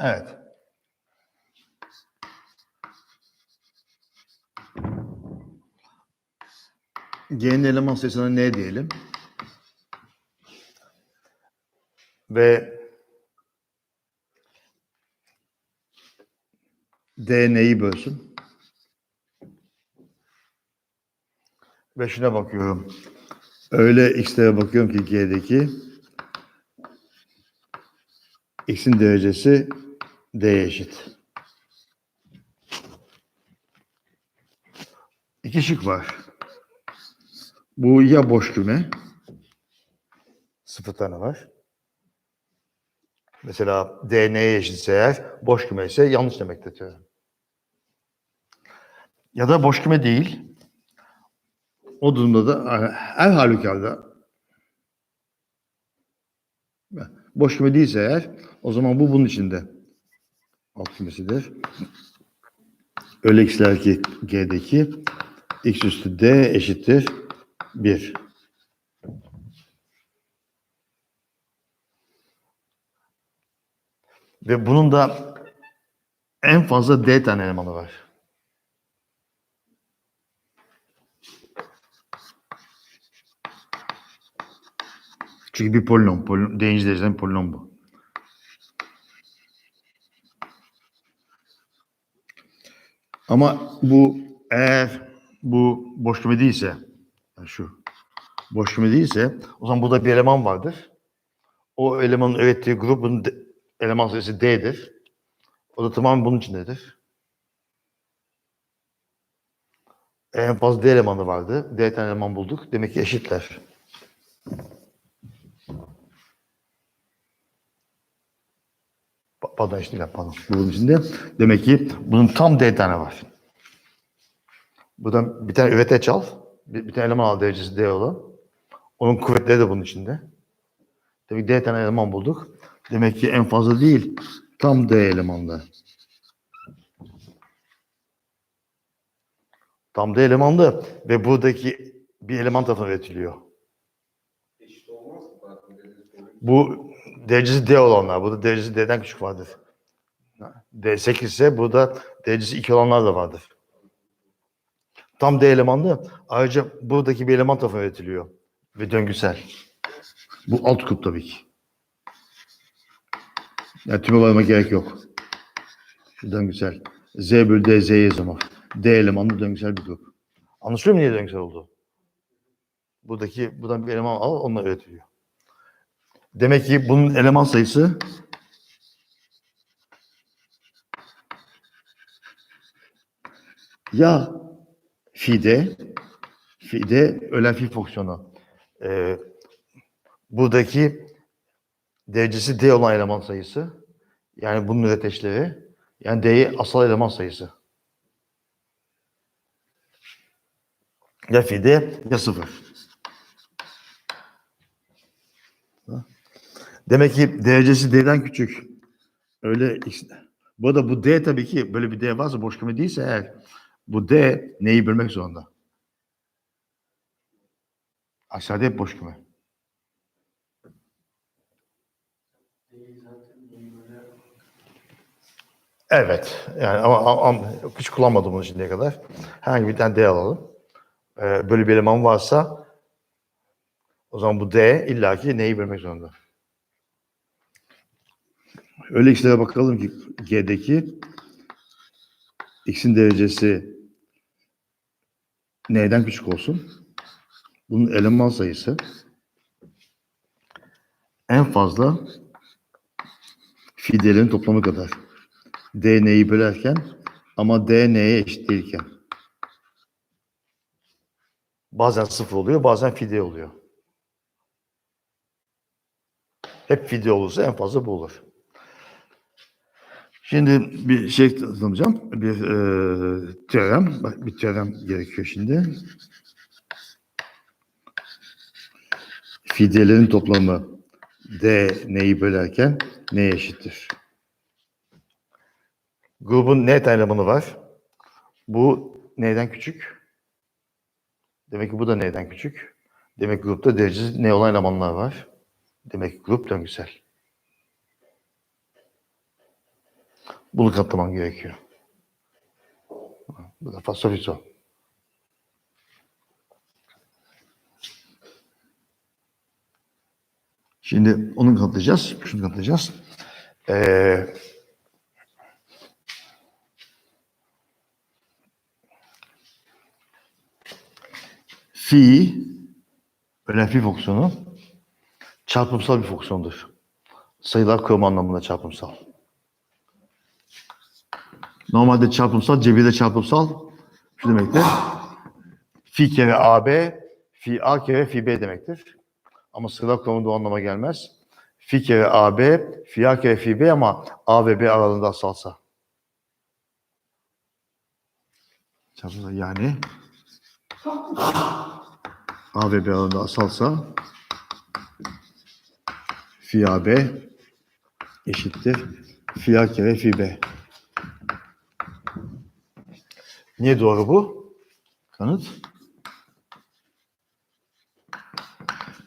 Evet. G'nin eleman sayısına ne diyelim? Ve D neyi bölsün? Ve şuna bakıyorum. Öyle x'lere bakıyorum ki G'deki x'in derecesi d'ye eşit. İki şık var. Bu ya boş küme, sıfır tane var. Mesela d neye eşitse eğer, boş küme ise yanlış demektir diyorum. Ya da boş küme değil. O durumda da her halükarda boş küme değilse eğer o zaman bu bunun içinde. Alt kümesidir. Öyle x'ler ki G'deki x üstü d eşittir 1. Ve bunun da en fazla d tane elemanı var. Çünkü bir polinom. polinom d'inci dereceden polinom bu. Ama bu eğer bu boş küme değilse yani şu boş küme değilse o zaman burada bir eleman vardır. O elemanın ürettiği grubun de- eleman sayısı D'dir. O da tamamen bunun içindedir. En fazla D elemanı vardı. D tane eleman bulduk. Demek ki eşitler. Pardon eşit değil, pardon. Bunun içinde. Demek ki bunun tam D tane var. Buradan bir tane üreteç al. Bir, bir tane eleman al derecesi D olan. Onun kuvvetleri de bunun içinde. Demek D tane eleman bulduk. Demek ki en fazla değil. Tam D elemanda. Tam D elemanda ve buradaki bir eleman tarafından üretiliyor. Bu derecesi D olanlar. Burada derecesi D'den küçük vardır. D8 ise burada derecesi 2 olanlar da vardır. Tam D elemanlı. Ayrıca buradaki bir eleman tarafından üretiliyor. Ve döngüsel. Bu alt kup tabii ki. Yani tüme varma gerek yok. Şu döngüsel. Z bölü D, Z'ye zaman. D elemanlı döngüsel bir grup. Anlaşılıyor mu niye döngüsel oldu? Buradaki, buradan bir eleman al, onunla üretiliyor. Demek ki bunun eleman sayısı ya fide fide ölen fi fonksiyonu Ee, buradaki derecesi d olan eleman sayısı yani bunun üreteçleri yani d'yi asal eleman sayısı ya fide ya sıfır. Demek ki derecesi D'den küçük. Öyle x- bu arada bu D tabii ki böyle bir D varsa boş küme değilse eğer bu D neyi bölmek zorunda? Aşağıda hep boş küme. Evet. Yani ama, ama hiç kullanmadım bunu şimdiye kadar. Herhangi bir tane D alalım. Ee, böyle bir eleman varsa o zaman bu D illaki neyi bölmek zorunda? Öyle x'lere bakalım ki G'deki x'in derecesi n'den küçük olsun. Bunun eleman sayısı en fazla fidelerin toplamı kadar. D n'yi bölerken ama D n'ye eşit değilken. Bazen sıfır oluyor, bazen fide oluyor. Hep fide olursa en fazla bu olur. Şimdi bir şey tanımlayacağım. Bir e, teorem. Bak, bir teorem gerekiyor şimdi. Fidelerin toplamı D neyi bölerken neye eşittir? Grubun ne tane elemanı var? Bu neyden küçük? Demek ki bu da neyden küçük? Demek ki grupta derecesi ne olan elemanlar var. Demek ki grup döngüsel. Bunu katlaman gerekiyor. Bu da fasolito. Şimdi onu katlayacağız. Şunu katlayacağız. Ee, fi önemli fonksiyonu çarpımsal bir fonksiyondur. Sayılar kuramı anlamında çarpımsal. Normalde çarpımsal, cebirde çarpımsal şu demektir. Fi kere AB, fi A kere fi B demektir. Ama sayılar kuramında o anlama gelmez. Fi kere AB, fi A kere fi B ama A ve B aralığında asalsa. Çarpımsal yani A ve B aralığında asalsa fi AB eşittir fi A kere fi B. Niye doğru bu? Kanıt.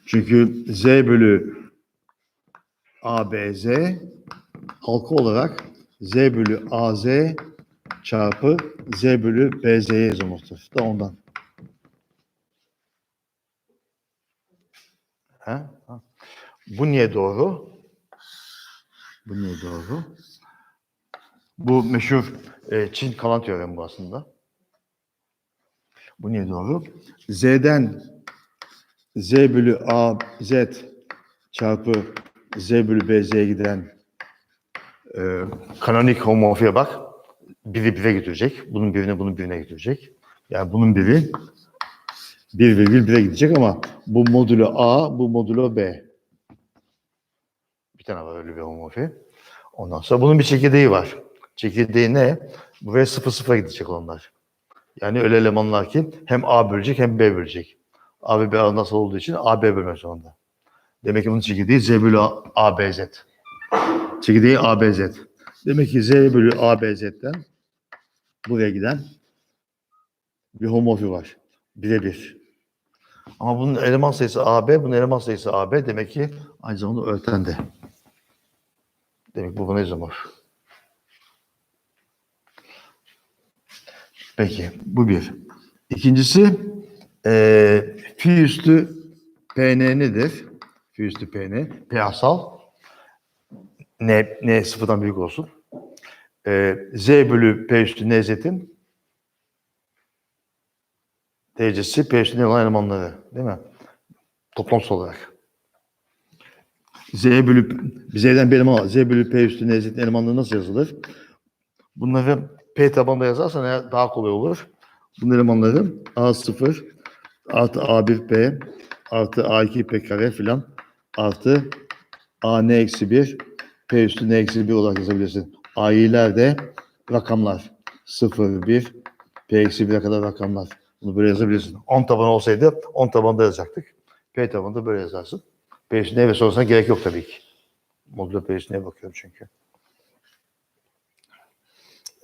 Çünkü Z bölü ABZ halka olarak Z bölü AZ çarpı Z bölü BZ'ye yazılmıştır. Da ondan. Ha? Ha. Bu niye doğru? Bu niye doğru? Bu meşhur e, Çin kalan teoremi bu aslında. Bu niye doğru? Z'den Z bölü A Z çarpı Z bölü BZ'ye giden e, kanonik homomorfiye bak. Biri bire götürecek. Bunun birine bunun birine götürecek. Yani bunun biri 1 virgül 1'e gidecek ama bu modülü A, bu modülü B. Bir tane var öyle bir homomorfi. Ondan sonra bunun bir çekirdeği var. Çekirdeği ne? Buraya sıfır sıfıra gidecek onlar. Yani öyle elemanlar ki hem A bölecek hem B bölecek. A ve B nasıl olduğu için A, B bölmek zorunda. Demek ki bunun çekirdeği Z bölü A, B, Z. Çekirdeği A, B, Z. Demek ki Z bölü A, B, Z'den buraya giden bir homomorfi var. Birebir. Ama bunun eleman sayısı AB, bunun eleman sayısı AB. Demek ki aynı zamanda örten de. Demek bu buna izomorf. Peki, bu bir. İkincisi, eee fi üstü PN nedir? Fi üstü PN, P asal. N, N sıfırdan büyük olsun. Eee Z bölü P üstü NZ'in derecesi P üstü N olan elemanları. Değil mi? Toplamsal olarak. Z bölü, Z'den bir eleman. Z bölü P üstü NZ'in elemanları nasıl yazılır? Bunları P tabanında yazarsan daha kolay olur. Bunun elemanları A0 artı A1P artı A2P kare filan artı AN eksi 1 P üstü N eksi 1 olarak yazabilirsin. A'yiler de rakamlar. 0, 1, P eksi 1'e kadar rakamlar. Bunu böyle yazabilirsin. 10 taban olsaydı 10 tabanda yazacaktık. P tabanında böyle yazarsın. P üstü N ve sonrasına gerek yok tabii ki. Modülo P üstü N'ye bakıyorum çünkü.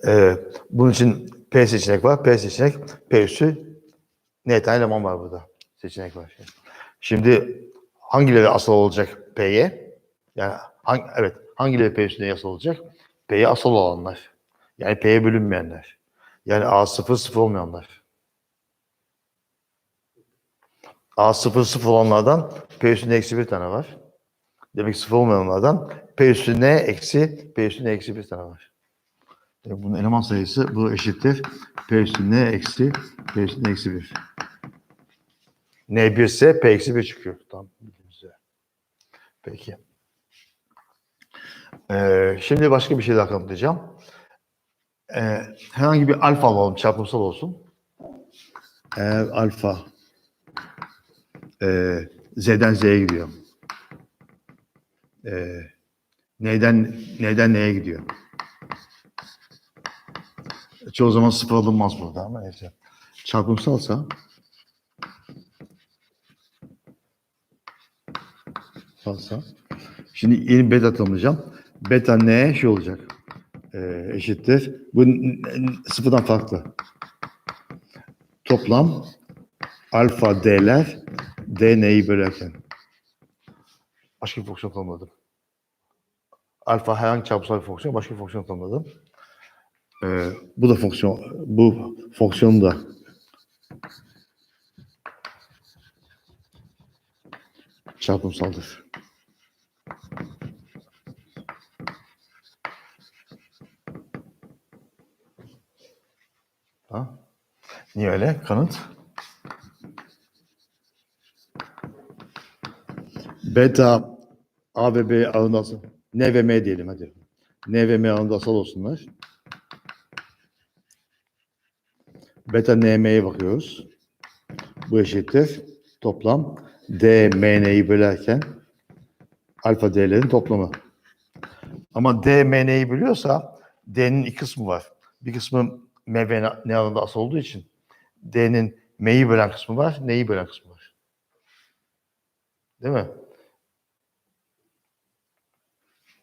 Ee, bunun için P seçenek var. P seçenek, P üssü ne tane var burada. Seçenek var. Şimdi hangileri asal olacak P'ye? Yani hangi, evet hangileri P üstüne asal olacak? P'ye asal olanlar. Yani P'ye bölünmeyenler. Yani A sıfır sıfır olmayanlar. A sıfır sıfır olanlardan P üstüne eksi bir tane var. Demek sıfır olmayanlardan P üstüne eksi P üstüne eksi bir tane var. E, Bunun eleman sayısı bu eşittir. P üstü N eksi P üstü N eksi 1. N 1 ise P eksi 1 çıkıyor. Tamam. Peki. Ee, şimdi başka bir şey daha kanıtlayacağım. Ee, herhangi bir alfa alalım. Çarpımsal olsun. Eğer alfa e, Z'den Z'ye gidiyor. E, N'den, N'den N'ye gidiyor. Çoğu zaman sıfır alınmaz burada ama neyse. Çarpımsalsa falsa. Şimdi yeni beta tanımlayacağım. Beta ne şey olacak? Ee, eşittir. Bu sıfırdan farklı. Toplam alfa d'ler d neyi bölerken. Başka bir fonksiyon tanımladım. Alfa herhangi çarpımsal bir fonksiyon, başka bir fonksiyon tanımladım. Ee, bu da fonksiyon, bu fonksiyon da çarpımsaldır. Ha? Niye öyle? Kanıt? Beta A ve B ağında asal. N ve M diyelim hadi. N ve M ağında asal olsunlar. Beta NM'ye bakıyoruz. Bu eşittir. Toplam D, MN'yi bölerken alfa D'lerin toplamı. Ama D, MN'yi bölüyorsa D'nin iki kısmı var. Bir kısmı M ve N ağında asal olduğu için D'nin M'yi bölen kısmı var, N'yi bölen kısmı var. Değil mi?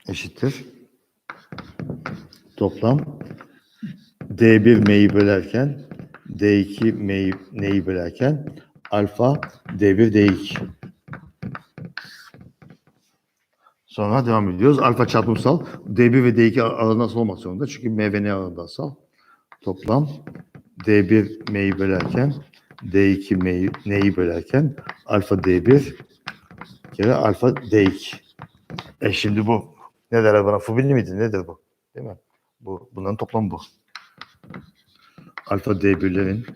Eşittir. Toplam D1 M'yi bölerken D2 M'yi N'yi bölerken alfa D1 D2. Sonra devam ediyoruz. Alfa çarpımsal D1 ve D2 arasında asal olmak zorunda. Çünkü M ve N arasında asal. Toplam D1 M'yi bölerken D2 M'yi N'yi bölerken alfa D1 kere alfa D2. E şimdi bu ne derler bana? Fubinli miydi? Nedir bu? Değil mi? Bu, bunların toplamı bu. Alfa D1'lerin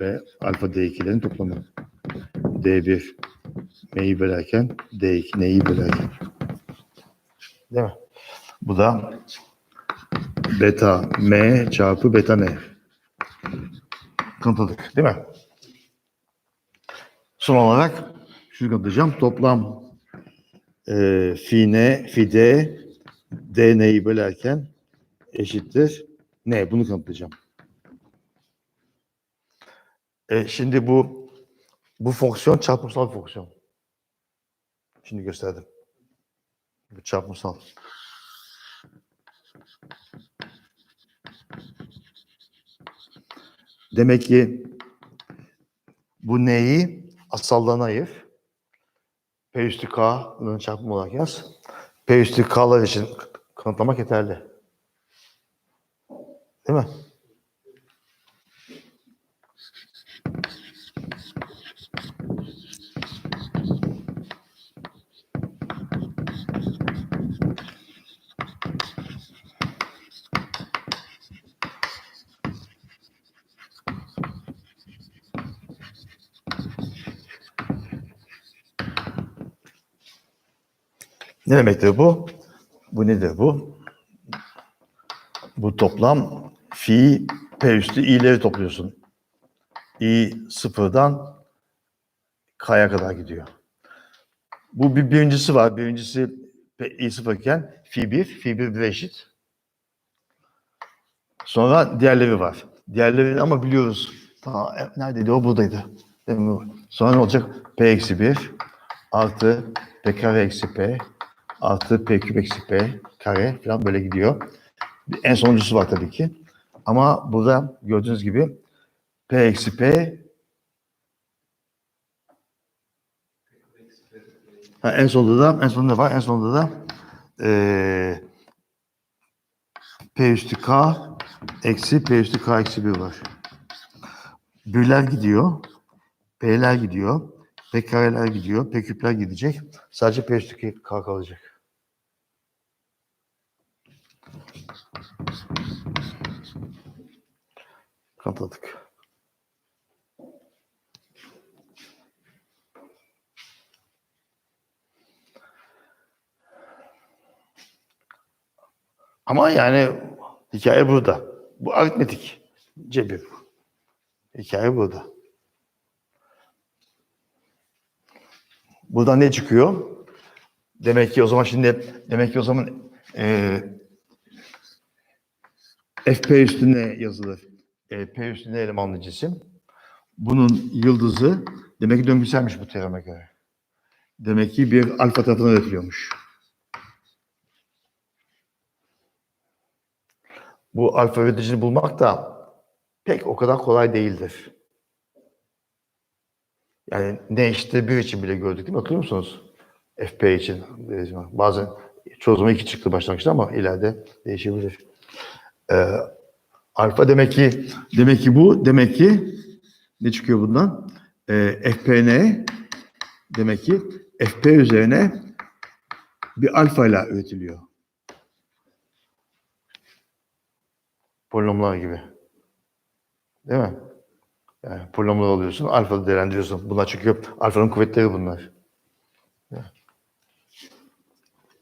ve alfa D2'lerin toplamı. D1 M'yi bölerken D2 N'yi bölerken. Değil mi? Bu da beta M çarpı beta N. Kanıtladık değil mi? Son olarak şunu kanıtlayacağım. Toplam e, fi N, fi D, D N'yi bölerken eşittir. Ne? Bunu kanıtlayacağım. E, şimdi bu bu fonksiyon çarpımsal fonksiyon. Şimdi gösterdim. Bu çarpımsal. Demek ki bu neyi asallığına ayır. P üstü K'nın çarpımı olarak yaz. P üstü K'lar için kanıtlamak yeterli. Değil mi? Ne demektir bu? Bu nedir bu? Bu toplam fi p üstü i'leri topluyorsun. i sıfırdan k'ya kadar gidiyor. Bu bir birincisi var. Birincisi i sıfırken fi 1, fi 1 1'e eşit. Sonra diğerleri var. Diğerleri ama biliyoruz. Ta, e, neredeydi o? Buradaydı. Sonra ne olacak? p eksi 1 artı p kare eksi p artı p küp eksi p kare falan böyle gidiyor. En sonuncusu var tabii ki. Ama burada gördüğünüz gibi p eksi p ha, en sonunda da en sonunda var. En sonunda da eee p üstü k eksi p üstü k eksi 1 var. Birler gidiyor. P'ler gidiyor. P kareler gidiyor. P küpler gidecek. Sadece P üstü k kalacak. Kanıtladık. Ama yani hikaye burada. Bu aritmetik. Cebir. Hikaye burada. Buradan ne çıkıyor? Demek ki o zaman şimdi demek ki o zaman eee FP üstüne yazılır. E, P üstüne elemanlı cisim. Bunun yıldızı demek ki döngüselmiş bu teoreme göre. Demek ki bir alfa tarafından üretiliyormuş. Bu alfa üreticini bulmak da pek o kadar kolay değildir. Yani ne eşittir bir için bile gördük değil mi? Hatırlıyor musunuz? FP için. Bazen çoğu zaman iki çıktı başlangıçta ama ileride değişebilir. Ee, alfa demek ki demek ki bu demek ki ne çıkıyor bundan? Ee, FPN demek ki FP üzerine bir alfa ile üretiliyor. Polinomlar gibi. Değil mi? Yani polinomlar alıyorsun, alfa değerlendiriyorsun. Bunlar çıkıyor. Alfanın kuvvetleri bunlar.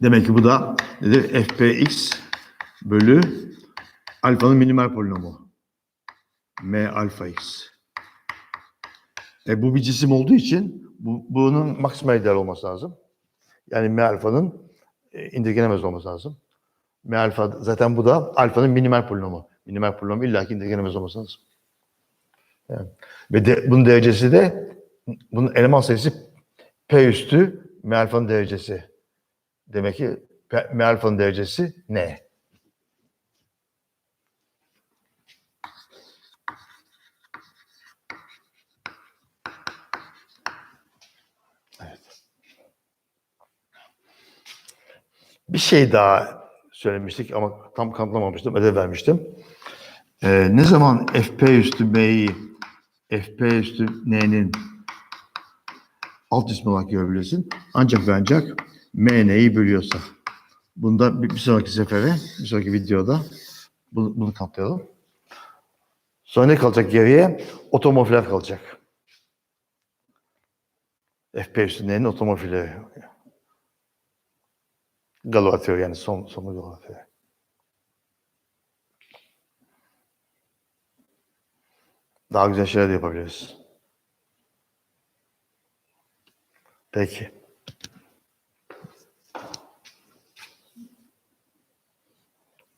Demek ki bu da nedir? Fpx bölü alfanın minimal polinomu. M alfa x. E, bu bir cisim olduğu için bu, bunun maksimal değer olması lazım. Yani M alfanın e, indirgenemez olması lazım. M alfa zaten bu da alfanın minimal polinomu. Minimal polinomu illaki indirgenemez olması lazım. Ve de, bunun derecesi de bunun eleman sayısı P üstü M alfanın derecesi. Demek ki P- M alfanın derecesi ne? Bir şey daha söylemiştik ama tam kanıtlamamıştım, ödev vermiştim. Ee, ne zaman FP üstü M'yi FP üstü N'nin alt ismi olarak görebilirsin. Ancak ve ancak M N'yi bölüyorsa. Bunda bir, bir sonraki sefere, bir sonraki videoda bunu, bunu kanıtlayalım. Sonra ne kalacak geriye? Otomorfiler kalacak. FP üstü N'nin otomorfileri. Galois teori yani son, sonu teori. Daha güzel şeyler de yapabiliriz. Peki.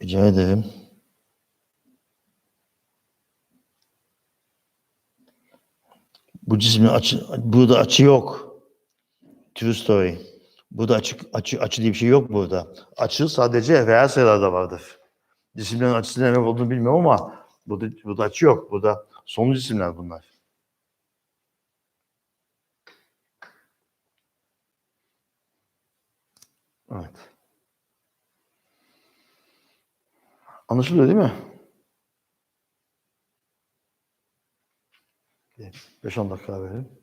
Rica ederim. Bu cismin açı, burada açı yok. True story. Burada açı, açı, açı diye bir şey yok burada. Açı sadece reel sayılarda vardır. Cisimlerin açısının ne olduğunu bilmiyorum ama burada, burada açı yok. Burada sonlu cisimler bunlar. Evet. Anlaşılıyor değil mi? 5-10 dakika verelim.